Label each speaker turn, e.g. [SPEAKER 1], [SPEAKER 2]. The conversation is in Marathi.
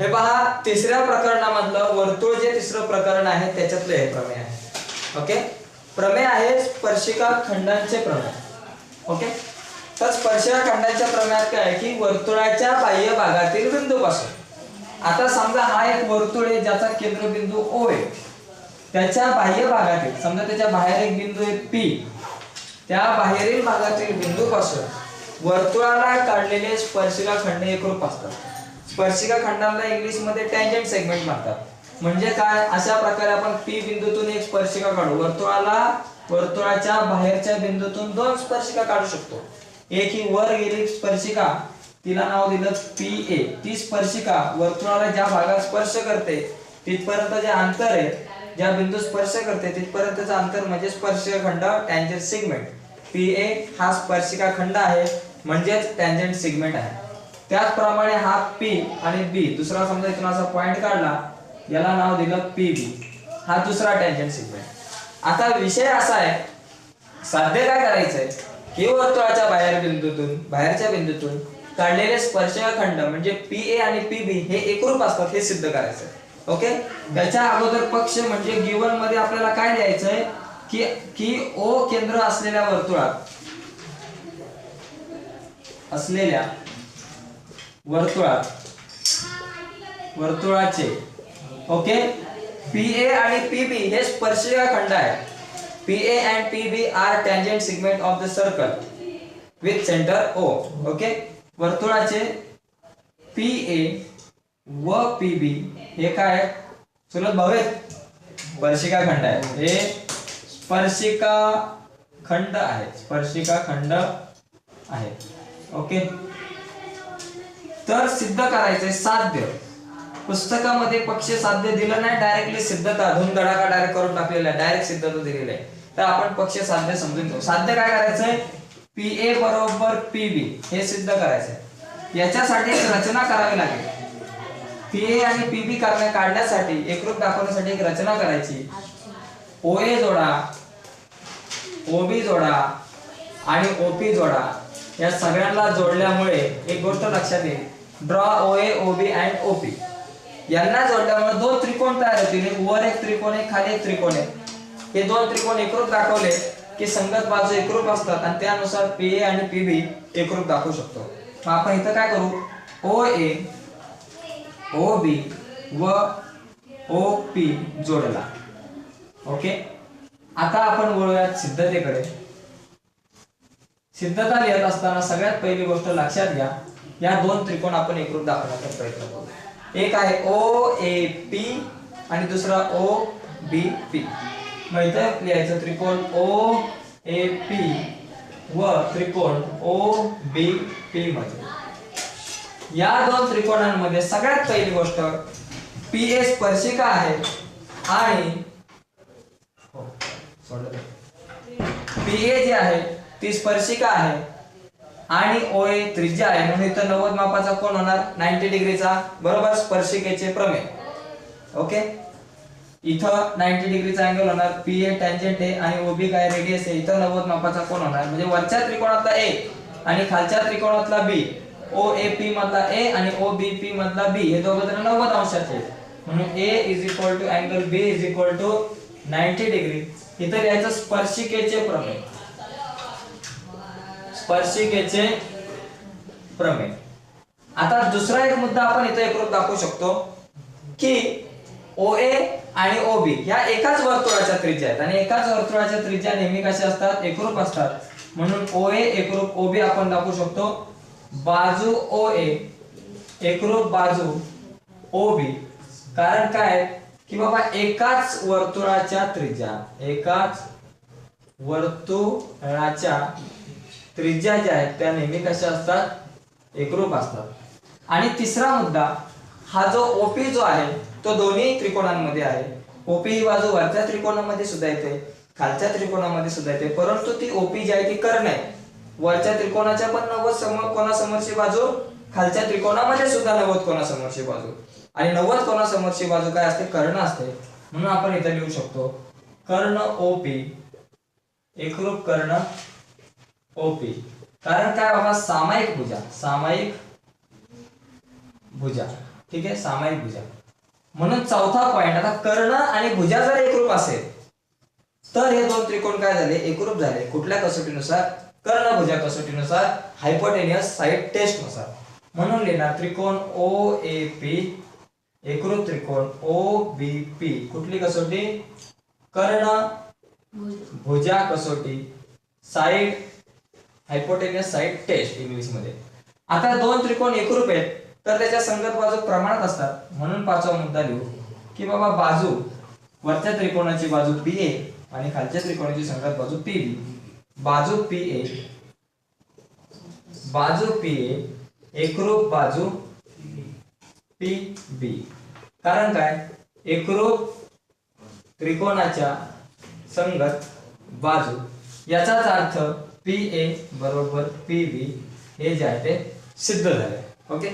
[SPEAKER 1] हे पहा तिसऱ्या प्रकरणामधलं वर्तुळ जे तिसरं प्रकरण आहे त्याच्यातलं हे प्रमेय आहे. ओके? प्रमेय आहे स्पर्शिका खंडांचे प्रमेय. ओके? तर स्पर्शिका खंडांच्या प्रमेयात काय आहे की वर्तुळाच्या बाह्य भागातील बिंदूपासून. आता समजा हा एक वर्तुळ आहे ज्याचा केंद्रबिंदू ओ आहे. त्याच्या बाह्य भागातील समजा त्याच्या बाहेर एक बिंदू आहे पी त्या बाहेरील भागातील बिंदूपासून वर्तुळाला काढलेले स्पर्शिका खंड एकरूप असतात. स्पर्शिका खंडाला इंग्लिशमध्ये टँजंट सेगमेंट म्हणतात. म्हणजे काय? अशा प्रकारे आपण पी बिंदूतून एक स्पर्शिका काढू. वर्तुळाला वर्तुळाच्या बाहेरच्या बिंदूतून दोन स्पर्शिका काढू शकतो. एक ही वर गेली स्पर्शिका. तिला नाव दिलं पी ए ती स्पर्शिका वर्तुळाला ज्या भागात स्पर्श करते तिथपर्यंत जे अंतर आहे ज्या बिंदू स्पर्श करते तिथपर्यंतचं अंतर म्हणजे स्पर्शिका खंड टँजंट सेगमेंट पी ए हा स्पर्शिका खंड आहे म्हणजेच टँजंट सेगमेंट आहे. त्याचप्रमाणे हा पी आणि बी दुसरा समजा इथून असा पॉइंट काढला याला नाव दिलं पी बी हा दुसरा टेन्शन सिग्नल आता विषय असा आहे साध्य काय करायचंय? की वर्तुळाच्या बाहेर बिंदूतून बाहेरच्या बिंदूतून काढलेले स्पर्शखंड म्हणजे पी ए आणि पी बी हे एकरूप असतात हे सिद्ध करायचंय. ओके? त्याच्या अगोदर पक्ष म्हणजे गिवनमध्ये आपल्याला काय द्यायचंय की की ओ केंद्र असलेल्या वर्तुळात असलेल्या वर्तुळात. वर्तुळाचे. ओके पी ए आणि पी बी हे स्पर्शिका खंड आहे. P A and P B are tangent segment of the circle with centre O okay वर्तुळाचे पी ए व पी बी हे काय चुलत भाऊ स्पर्शिका खंड आहे. हे स्पर्शिका खंड आहे स्पर्शिका खंड आहे. ओके तर सिद्ध करायचंय साध्य. पुस्तकामध्ये पक्ष साध्य दिलं नाही डायरेक्टली सिद्धता धूम धडाका डायरेक्ट करून टाकलेला आहे. डायरेक्ट सिद्धता दिलेलं आहे. तर आपण पक्ष साध्य समजून घेऊ. साध्य काय करायचंय? पी ए बरोबर पी बी हे सिद्ध करायचंय. याच्यासाठी एक रचना करावी लागेल. पी ए आणि पी बी करण्या काढण्यासाठी एकरूप दाखवण्यासाठी एक रचना करायची. ओ ए जोडा ओ बी जोडा आणि ओपी जोडा या सगळ्यांना जोडल्यामुळे एक गोष्ट लक्षात येईल. Draw O A O B and OP यांना जोडल्यामुळे दोन त्रिकोण तयार होतील. वर एक त्रिकोण आहे खाली एक त्रिकोण आहे. हे दोन त्रिकोण एकरूप दाखवले की संगत बाजू एकरूप असतात आणि त्यानुसार पी ए आणि पी बी एकरूप दाखवू शकतो. मग आपण इथं काय करू? ओ ए ओ बी व ओ पी जोडला. ओके आता आपण वळूयात सिद्धतेकडे. सिद्धता लिहित असताना सगळ्यात पहिली गोष्ट लक्षात घ्या. या दोन त्रिकोण आपण एकरूप दाखवण्याचा प्रयत्न करू. एक आहे ओ ए पी आणि दुसरा ओ बी पी मग इथं लिहायचं त्रिकोण ओ ए पी व त्रिकोण ओ बी पी मध्ये. या दोन त्रिकोणांमध्ये सगळ्यात पहिली गोष्ट पी ए स्पर्शिका आहे आणि हो, पी ए जी आहे ती स्पर्शिका आहे. आणि ओ ए त्रिज्या आहे. म्हणून इथं नव्वद मापाचा कोण होणार? नाईन्टी डिग्रीचा बरोबर स्पर्शिकेचे प्रमेय. ओके? इथं नाईन्टी डिग्रीचा अँगल होणार. पी ए टँजेंट आहे आणि ओबी काय रेडियस आहे? इथं नव्वद मापाचा कोण होणार? म्हणजे वरच्या त्रिकोणातला ए आणि खालच्या त्रिकोणातला बी ओ ए पी मधला ए आणि ओ बी पी मधला बी हे दोघं जण नव्वद अंशाचे म्हणून A is equal to angle B is equal to ninety degree. इथं यायचं स्पर्शिकेचे प्रमेय. स्पर्शिकेचे प्रमेय. आता दुसरा एक मुद्दा आपण इथे एकरूप दाखवू शकतो की ओ ए आणि ओ बी ह्या एकाच वर्तुळाच्या त्रिज्या आहेत. आणि एकाच वर्तुळाच्या त्रिज्या नेहमी कशा असतात? एकरूप असतात. म्हणून ओ ए एकरूप ओ बी आपण दाखवू शकतो. बाजू ओ ए एकरूप बाजू ओ बी कारण काय? की बाबा एकाच वर्तुळाच्या त्रिज्या एकाच वर्तुळाच्या त्रिज्या ज्या आहेत त्या नेहमी कशा असतात? एकरूप असतात. आणि तिसरा मुद्दा हा जो ओपी जो आहे तो दोन्ही त्रिकोणांमध्ये आहे. ओपी ही बाजू वरच्या त्रिकोणामध्ये सुद्धा येते खालच्या त्रिकोणामध्ये सुद्धा येते परंतु ती ओपी जी आहे ती कर्ण. आहे वरच्या त्रिकोणाच्या पण नव्वद समोर कोणासमोरची बाजू? खालच्या त्रिकोणामध्ये सुद्धा नव्वद कोणासमोरची बाजू. आणि नव्वद कोणासमोरची बाजू काय असते? कर्ण असते. म्हणून आपण इथे लिहू शकतो कर्ण ओपी एकरूप कर्ण ओपी कारण काय बाबा सामायिक भुजा सामायिक भुजा ठीक आहे? सामायिक भुजा म्हणून चौथा पॉइंट आता कर्ण आणि भुजा जर एकरूप असेल तर हे दोन त्रिकोण काय झाले? एकरूप झाले. कुठल्या कसोटीनुसार? कर्णभुजा कसोटीनुसार हायपोटेनियस साईड टेस्टनुसार. म्हणून लिहिणार त्रिकोण ओ ए पी एकरूप त्रिकोण ओ बी पी कुठली कसोटी? कर्ण भुजा. कसोटी. साईड हायपोटेनियस साईड टेस्ट इंग्लिशमध्ये. आता दोन त्रिकोण एकरूप आहेत तर त्याच्या संगत बाजू प्रमाणात असतात. म्हणून पाचवा मुद्दा लिहू. की बाबा बाजू वरच्या त्रिकोणाची बाजू पी ए आणि खालच्या त्रिकोणाची संगत बाजू पी बी बाजू पी ए बाजू पी ए एकरूप बाजू पी बी कारण काय? एकरूप त्रिकोणाच्या संगत बाजू. याचाच अर्थ पी ए बरोबर पी व्ही हे जे आहे ते सिद्ध झाले. ओके?